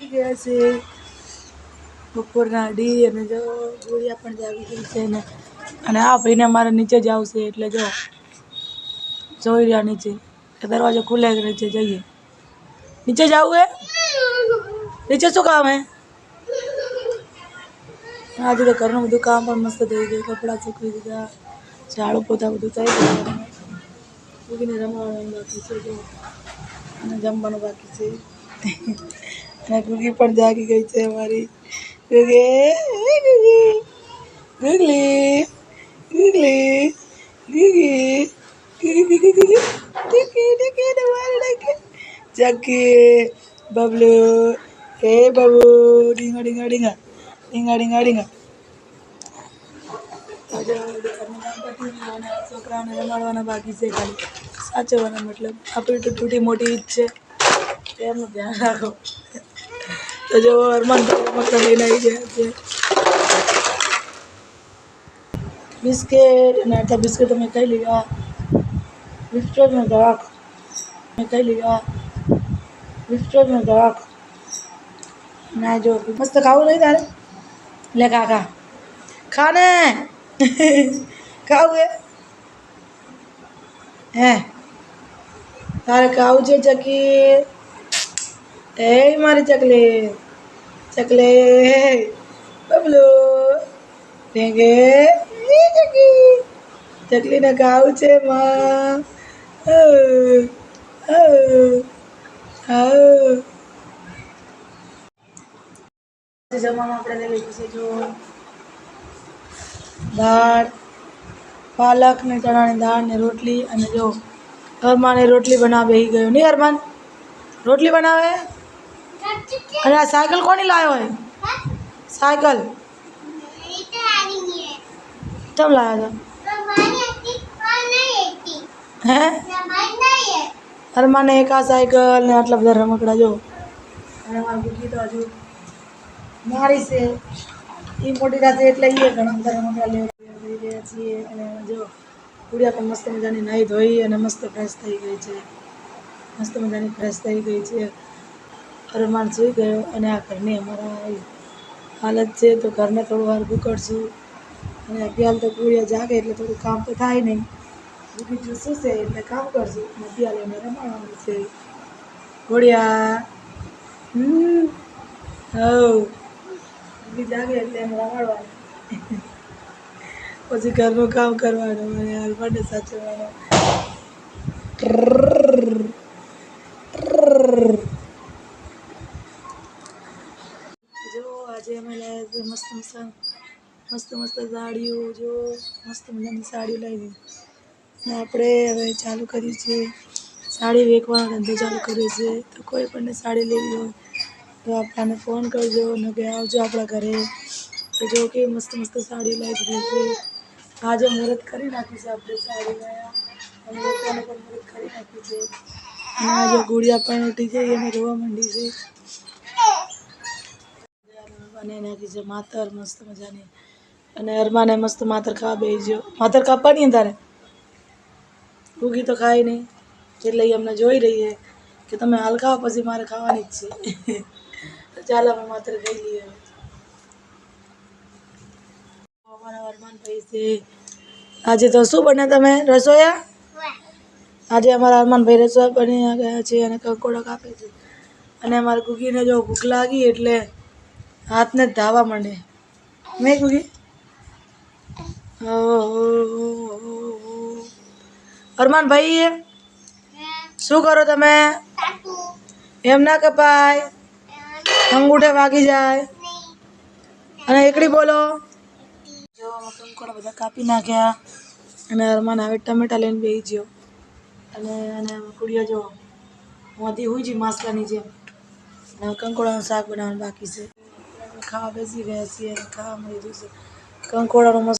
જાગી ગયા છે. બપોરના અઢી અને જો ગુડિયા પણ જાગી ગઈ છે ને. અને આ ભાઈને મારે નીચે જ આવશે એટલે જો જોઈ રહ્યા નીચે. દરવાજો ખુલે કે નીચે જઈએ. નીચે જવું હે? નીચે શું કામ હે? આજે તો ઘરનું બધું કામ પણ મસ્ત થઈ ગયું. કપડાં સૂકવી દીધા, ઝાડુ પોતા બધું થઈ ગયું. મૂકીને રમવાનું બાકી છે અને જમવાનું બાકી છે. અને ગુગી પણ જાગી ગઈ છે અમારી ગુગે ગુગી ગુગલી ગુગલી ગુગી ગુગી ગુગી ગુગી ટીકી ટીકી તમારે ટીકી જકી બબલુ હે બબુ ડીંગા ડીંગા ડીંગા ડીંગા ડીંગા ડીંગા છોકરાઓને રમાડવાના બાકી છે ખાલી સાચવવાના મતલબ આપણી તો મોટી ઈજ છે એમનું ધ્યાન રાખો તો જો અરમાન રમકડા લઈને આવી ગયા છે બિસ્કિટ અને અડધા બિસ્કિટ અમે ખાઈ લીધા બિસ્કિટ ને ગાક મેં ખાઈ લીધા બિસ્કિટ ને ગાક ના જો મસ્ત ખાવું નહીં તારે લે કાકા ખા ને ખાવું હે હે તારે ખાવું છે ચકી એ મારી ચકલી ચકલી, બબલો, ભેંગે ચકી. ચકલીને ખાવું છે માં. જમવામાં આપણે જો દાળ, પાલક ને ચણાની દાળ ને રોટલી અને જો અરમાને રોટલી બનાવે ગયો. નહીં અરમાન રોટલી બનાવે? અને આ સાયકલ કોની લાવ્યો હોય? સાયકલ. કેમ લાવ્યો હતો? હે? હરમાને એક આ સાયકલ ને આટલા બધા રમકડા, જો. અને મારી મારી છે. એ મોટી રાતે એટલે એ ઘણા બધા રમકડા લેવા જઈ રહ્યા છીએ. અને જો, ગુડિયા પણ મસ્ત મજાની નાહી ધોઈ અને મસ્ત ફ્રેશ થઈ ગઈ છે. મસ્ત મજાની ફ્રેશ થઈ ગઈ છે. અરમાન સૂઈ ગયો અને આ ઘરની અમારા હાલત છે તો ઘરને થોડું વાર કરશું અને અભિયાલ તો ગુડિયા જાગે એટલે થોડું કામ તો થાય નહીં. બીજું શું છે? એટલે કામ કરશું. અને અભિયાલ એને રમાડવાનું છે. ઘોડિયા. હમ. હવ. જાગે એટલે એને રમાડવાનું. પછી ઘરનું કામ કરવાનું અને હસબન્ડને સાચવવાનું. આજે અમે લાવ્યા મસ્ત મસ્ત મસ્ત મસ્ત સાડીઓ જો મસ્ત મજાની સાડીઓ લાવી. ને આપણે હવે ચાલુ કરીએ છે સાડી વેચવાનો ધંધો ચાલુ કર્યો છે. તો કોઈ પણને સાડી લેવી હોય તો આપણાને ફોન કરજો. ને કે આવજો આપણા ઘરે. તો જો કે મસ્ત મસ્ત સાડી લાવી દીધી છે. આજે મુહૂર્ત કરી નાખ્યું છે આપણે સાડી લાવ્યા અને લોકોને પણ મુહૂર્ત કરી નાખ્યું છે. અને આજે ગુડિયા પણ ઉઠી છે. અને રોવા માંડી છે. બનાવી નાખી છે માતર મસ્ત મજાની અને અરમાને મસ્ત માતર ખાવા બેસી ગયો. માતર કાપવાની તારે? ભૂગી તો ખાય નહીં. એટલે અમને જોઈ રહી છે કે તમે હાલ ખાઓ પછી મારે ખાવાની જ છે. તો ચાલો અમે માત્ર ખાઈ લઈએ અમારા અરમાન ભાઈ છે. આજે તો શું બને તમે? રસોયા? આજે અમારા અરમાનભાઈ રસોઈ બની ગયા છે અને કંકોડો કાપે છે. અને અમારા કુકીને જો ભૂખ લાગી એટલે હાથને ધાવા માંડે. મેં કુકી અરમાન ભાઈ શું કરો તમે? એમ ના કપાય. અંગૂઠે વાગી જાય. અને એકડી બોલો. જો કંકોડા બધા કાપી નાખ્યા. અને અરમાન આવે ટમેટા લઈને બેસી ગયો. અને અને કુડિયા જો મોતી હોય છે માસલાની જેમ. અને કંકોડાનું શાક બનાવવાનું બાકી છે. ખાવા બેસી ગયા છીએ અને ખાવા મળી જશે કંકોડાનો મસ્ત